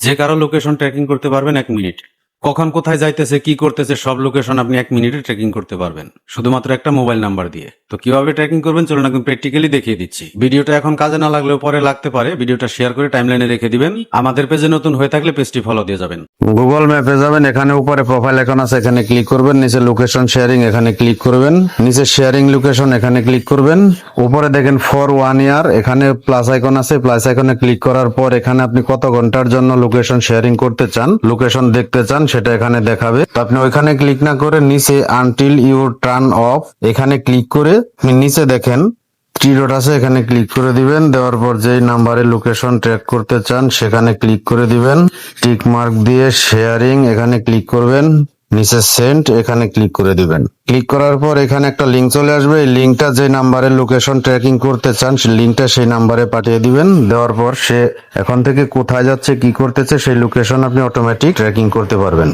যে কারও location tracking করতে পারবেন এক মিনিট। কখন কোথায় যাইতেছে, কি করতেছে, সব লোকেশন আপনি এক মিনিটে ট্র্যাকিং করতে পারবেন। শুধুমাত্র একটা মোবাইল নাম্বার দিয়ে। তো কীভাবে ট্র্যাকিং করবেন? চলুন একদম প্র্যাকটিক্যালি দেখিয়ে দিচ্ছি। ভিডিওটা এখন কাজে না লাগলেও পরে লাগতে পারে। ভিডিওটা শেয়ার করে টাইমলাইনে রেখে দিবেন। আমাদের পেজে নতুন হয়ে থাকলে পেজটি ফলো দিয়ে যাবেন। গুগল ম্যাপে যাবেন, এখানে উপরে প্রোফাইল এখন আছে, এখানে ক্লিক করবেন, নিচে লোকেশন শেয়ারিং এখানে ক্লিক করবেন, নিচে শেয়ারিং লোকেশন এখানে ক্লিক করবেন, উপরে দেখেন ফর ওয়ান ইয়ার এখানে প্লাস আইকন আছে প্লাস আইকনে ক্লিক করার পর এখানে আপনি কত ঘণ্টার জন্য লোকেশন শেয়ারিং করতে চান লোকেশন দেখতে চান, সেটা এখানে দেখাবে। তো আপনি ওইখানে ক্লিক না করে নিচে আনটিল ইউ টার্ন অফ এখানে ক্লিক করে নিচে দেখেন থ্রি ডট আছে, এখানে ক্লিক করে দিবেন, দেওয়ার পর যেই নাম্বারে লোকেশন ট্র্যাক করতে চান, সেখানে ক্লিক করে দিবেন। টিক মার্ক দিয়ে শেয়ারিং এখানে ক্লিক করবেন। নিচে সেন্ট এখানে ক্লিক করে দিবেন। ক্লিক করার পর এখানে একটা লিঙ্ক চলে আসবে। এই লিঙ্কটা যে নাম্বারে লোকেশন ট্র্যাকিং করতে চান সেই লিঙ্কটা সেই নাম্বারে পাঠিয়ে দিবেন। দেওয়ার পর সে এখন থেকে কোথায় যাচ্ছে, কি করতেছে, সেই লোকেশন আপনি অটোমেটিক ট্র্যাকিং করতে পারবেন।